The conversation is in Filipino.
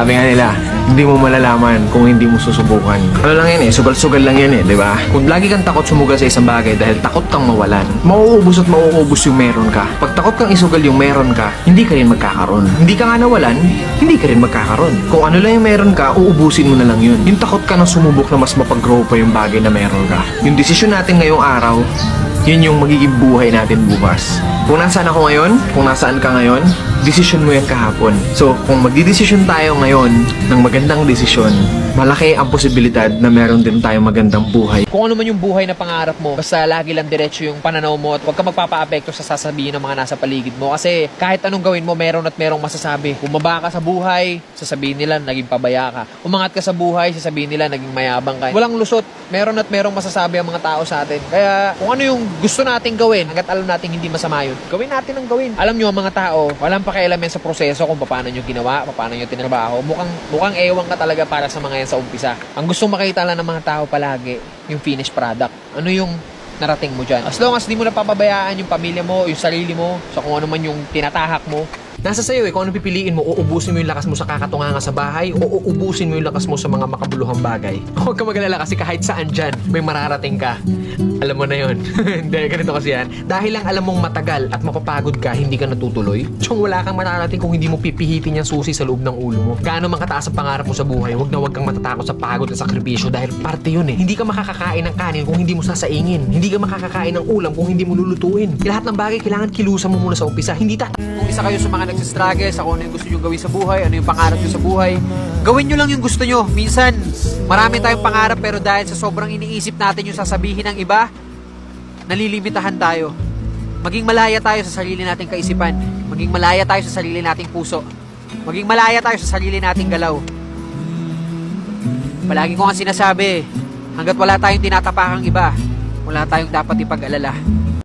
Sabi nga nila, hindi mo malalaman kung hindi mo susubukan. Ano lang yan eh, sugal-sugal lang yan eh, di ba? Kung lagi kang takot sumugal sa isang bagay dahil takot kang mawalan, mauubos at mauubos yung meron ka. Pag takot kang isugal yung meron ka, hindi ka rin magkakaroon. Hindi ka nga nawalan, hindi ka rin magkakaroon. Kung ano lang yung meron ka, uubusin mo na lang yun. Yung takot ka na sumubok na mas mapag-grow pa yung bagay na meron ka. Yung desisyon natin ngayong araw, yun yung magiging buhay natin bukas. Kung nasaan ako ngayon, kung nasaan ka ngayon, desisyon mo yan kahapon. So, kung magdidesisyon tayo ngayon ng magandang desisyon, malaki ang posibilidad na meron din tayong magandang buhay. Kung ano man yung buhay na pangarap mo, basta lagi lang diretso yung pananaw mo at huwag ka magpapa-apekto sa sasabihin ng mga nasa paligid mo. Kasi kahit anong gawin mo, meron at merong masasabi. Bumaba ka sa buhay, sasabihin nila naging pabaya ka. Umangat ka sa buhay, sasabihin nila naging mayabang ka. Walang lusot, meron at merong masasabi ang mga tao sa atin. Kaya kung ano yung gusto nating gawin, hanggat alam nating hindi masama yun, gawin natin ang gawin. Alam nyo, mga tao, walang pakialam yan sa proseso kung paano nyo ginawa, paano nyo tinrabaho. Mukhang, mukhang ewan ka talaga para sa mga yan sa umpisa. Ang gustong makita lang ng mga tao palagi, yung finished product. Ano yung narating mo dyan. As long as di mo napapabayaan yung pamilya mo, yung sarili mo, sa kung ano man yung tinatahak mo, Nasa sa'yo eh, kung ano pipiliin mo, uubusin mo yung lakas mo sa kakatunganga sa bahay o uubusin mo yung lakas mo sa mga makabuluhang bagay. Huwag ka magalala kasi kahit saan dyan, may mararating ka. Alam mo na yon. Hindi, ganito kasi yan. Dahil lang alam mong matagal at mapapagod ka, hindi ka natutuloy. Tsong wala kang mararating kung hindi mo pipihitin yung susi sa loob ng ulo mo. Gaano man kataas ang pangarap mo sa buhay, huwag na huwag kang matatakot sa pagod at sakripisyo dahil parte yun eh. Hindi ka makakakain ng kanin kung hindi mo sasaingin. Hindi ka makakakain ng ulam kung hindi mo lulutuin. Lahat ng bagay kailangan kilusan mo muna sa umpisa. Hindi tat kung isa kayo sa mga nagsistruggle sa kung ano yung gusto nyo gawin sa buhay, ano yung pangarap nyo sa buhay, gawin nyo lang yung gusto nyo. Minsan, marami tayong pangarap pero dahil sa sobrang iniisip natin yung sasabihin ng iba, nalilimitahan tayo. Maging malaya tayo sa sarili nating kaisipan. Maging malaya tayo sa sarili nating puso. Maging malaya tayo sa sarili nating galaw. Palagi ko nga sinasabi, hanggat wala tayong tinatapakang iba, wala tayong dapat ipag-alala.